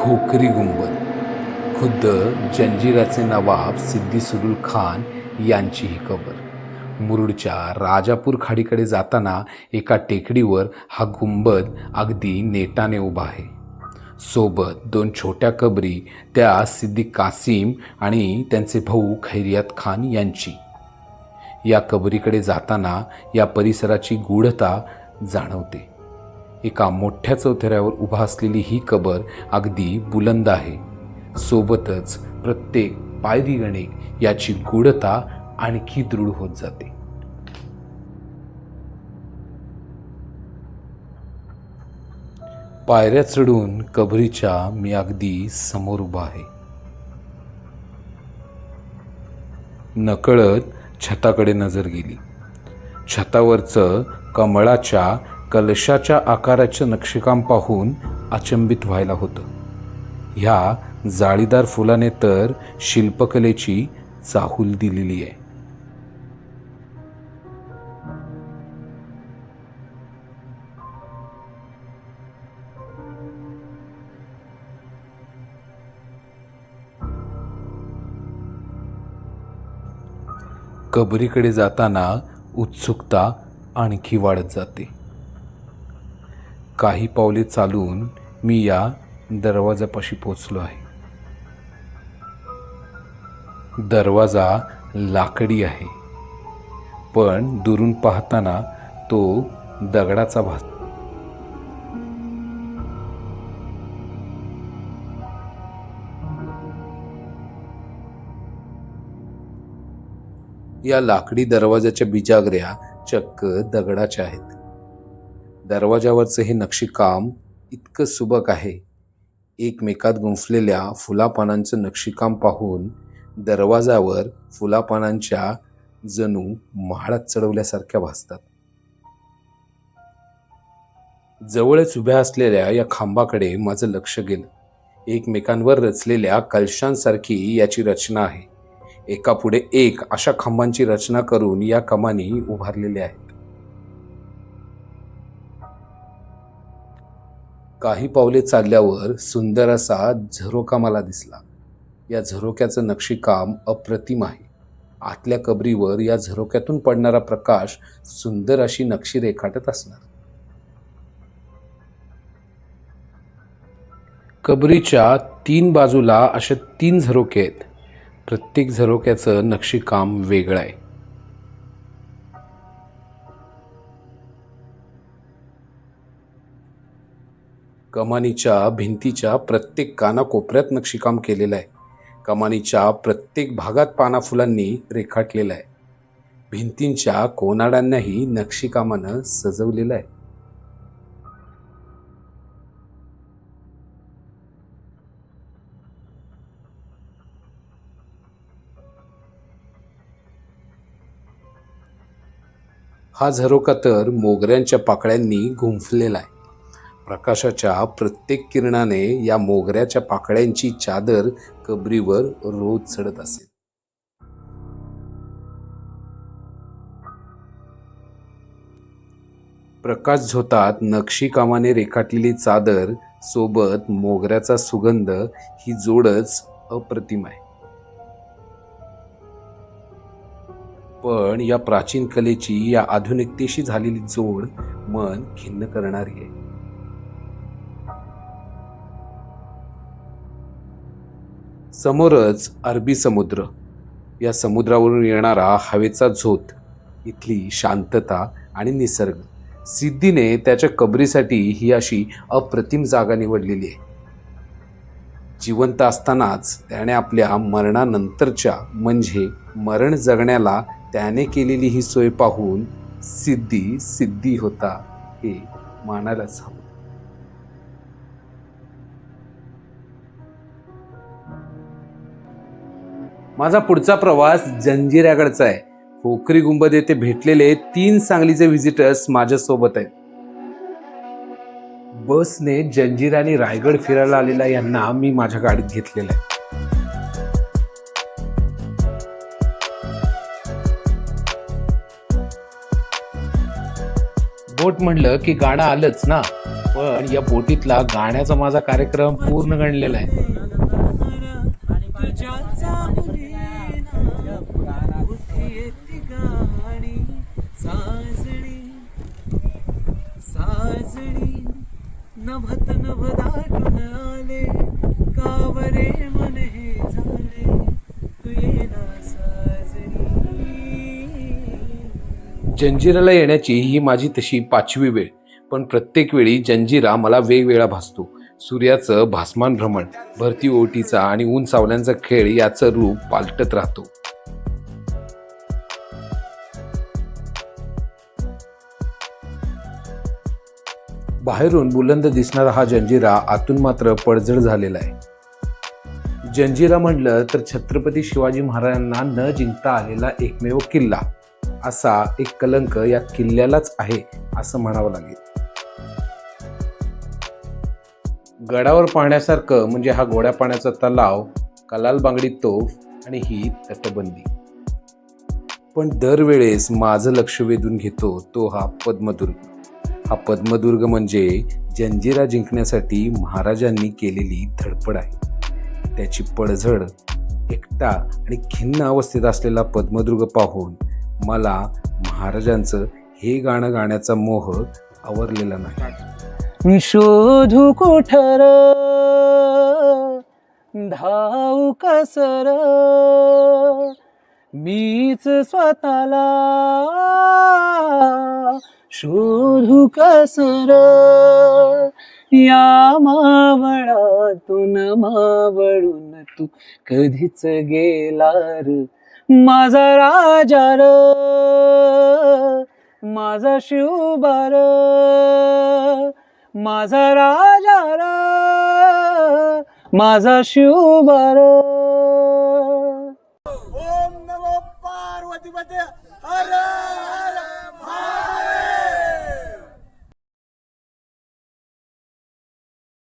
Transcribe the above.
खोखरी गुंबद. खुद्द जंजिराचे नवाब सिद्दी सुलुल खान यांची ही कबर. मुरुडच्या राजापूर खाडीकडे जाताना एका टेकडीवर हा गुंबद अगदी नेटाने उभा आहे. सोबत दोन छोट्या कबरी त्या सिद्दी कासिम आणि त्यांचे भाऊ खैरियात खान यांची. या कबरीकडे जाताना या परिसराची गूढता जाणवते. एका मोठ्या चौथऱ्यावर उभा असलेली ही कबर अगदी बुलंद आहे. सोबतच प्रत्येक पायरी गणिक याची गूढता आणखी दृढ होत जाते. पायऱ्या चढून कबरीच्या मी अगदी समोर उभा आहे. नकळत छताकडे नजर गेली. छतावरचं कमळाच्या कलशाच्या आकाराचं नक्षीकाम पाहून अचंबित व्हायला होतं. ह्या जाळीदार फुलाने तर शिल्पकलेची चाहूल दिलेली आहे. कबरीकडे जाताना उत्सुकता आणखी वाढत जाते. काही पावले चालून मी या दरवाजापाशी पोचलो आहे. दरवाजा लाकडी आहे. पण दुरून पाहताना तो दगडाचा भास या लाकडी दरवाजाच्या बिजागऱ्या चक्क दगडाच्या आहेत. दरवाजावरचं हे नक्षीकाम इतकं सुबक आहे. एकमेकात गुंफलेल्या फुलापानांचं नक्षीकाम पाहून दरवाजावर फुलापानांच्या जणू महाळात चढवल्यासारख्या भासतात. जवळच उभ्या असलेल्या या खांबाकडे माझं लक्ष गेलं. एकमेकांवर रचलेल्या कलशांसारखी याची रचना आहे. एकापुढे एक अशा खांबांची रचना करून या कमानी उभारलेल्या आहेत काही पावले चालल्यावर सुंदर असा झरोका मला दिसला. या झरोक्याचं नक्षीकाम अप्रतिम आहे. आतल्या कबरीवर या झरोक्यातून पडणारा प्रकाश सुंदर अशी नक्षी रेखाटत असणार. कबरीच्या तीन बाजूला असे तीन झरोके आहेत. प्रत्येक झरोक्याचं नक्षीकाम वेगळं आहे. कमानीच्या भिंतीच्या प्रत्येक कानाकोपऱ्यात नक्षीकाम केलेलं आहे. कमानीच्या प्रत्येक भागात पाना फुलांनी रेखाटलेलं आहे. भिंतींच्या कोनाड्यांनाही नक्षीकामानं सजवलेलं आहे. हा झरोका तर मोगऱ्यांच्या पाकळ्यांनी गुंफलेला आहे. प्रकाशाच्या प्रत्येक किरणाने या मोगऱ्याच्या पाकळ्यांची चादर कबरीवर रोज चढत असेल प्रकाश झोतात नक्षीकामाने रेखाटलेली चादर सोबत मोगऱ्याचा सुगंध ही जोडच अप्रतिम आहे. पण या प्राचीन कलेची या आधुनिकतेशी झालेली जोड मन खिन्न करणारी आहे. समोरच अरबी समुद्र. या समुद्रावरून येणारा हवेचा झोत इथली शांतता आणि निसर्ग. सिद्धीने त्याच्या कबरीसाठी ही अशी अप्रतिम जागा निवडलेली आहे. जिवंत असतानाच त्याने आपल्या मरणानंतरच्या म्हणजे मरण जगण्याला त्याने केलेली ही सोय पाहून सिद्धी सिद्धी होता हे मानायलाच हवं. माझा पुढचा प्रवास जंजिऱ्याकडचा आहे. पोखरी गुंबद येथे भेटलेले तीन सांगलीचे व्हिजिटर्स माझ्यासोबत आहेत. बसने जंजिरा आणि रायगड फिरायला आलेला यांना मी माझ्या गाडीत घेतलेलं आहे. बोट म्हणलं की गाणं आलंच ना पण या बोटीतला गाण्याचा माझा कार्यक्रम पूर्ण गणलेला आहे. साजणी नभत नभ दाटून आले. कावरे मन हे झाले. तू येना जंजिराला येण्याची ही माझी तशी पाचवी वेळ. पण प्रत्येक वेळी जंजिरा मला वेगवेगळा भासतो. सूर्याचं भासमान भ्रमण भरती ओटीचा आणि ऊन सावल्यांचा खेळ याचं रूप पालटत राहतो. बाहेरून बुलंद दिसणारा हा जंजिरा आतून मात्र पडझड झालेला आहे. जंजिरा म्हटलं तर छत्रपती शिवाजी महाराजांना न जिंकता आलेला एकमेव किल्ला. असा एक कलंक या किल्ल्यालाच आहे असं म्हणावं लागेल. गडावर पाहण्यासारखं म्हणजे हा गोड्या पाण्याचा तलाव कलाल बांगडी तोफ आणि ही तटबंदी. पण दरवेळेस माझं लक्ष वेधून घेतो तो हा पद्मदुर्ग. हा पद्मदुर्ग म्हणजे जंजिरा जिंकण्यासाठी महाराजांनी केलेली धडपड आहे. त्याची पडझड एकटा आणि खिन्न अवस्थेत असलेला पद्मदुर्ग पाहून मला महाराजांचं हे गाणं गाण्याचा मोह आवरलेला नाही. शोधू कोठर धाऊ कसर मीच स्वतःला शोधू कसर या मावळातून मावळून तू कधीच गेला र माझा राजा र माझा शिवबार माझा राजा र माझा शिवबार.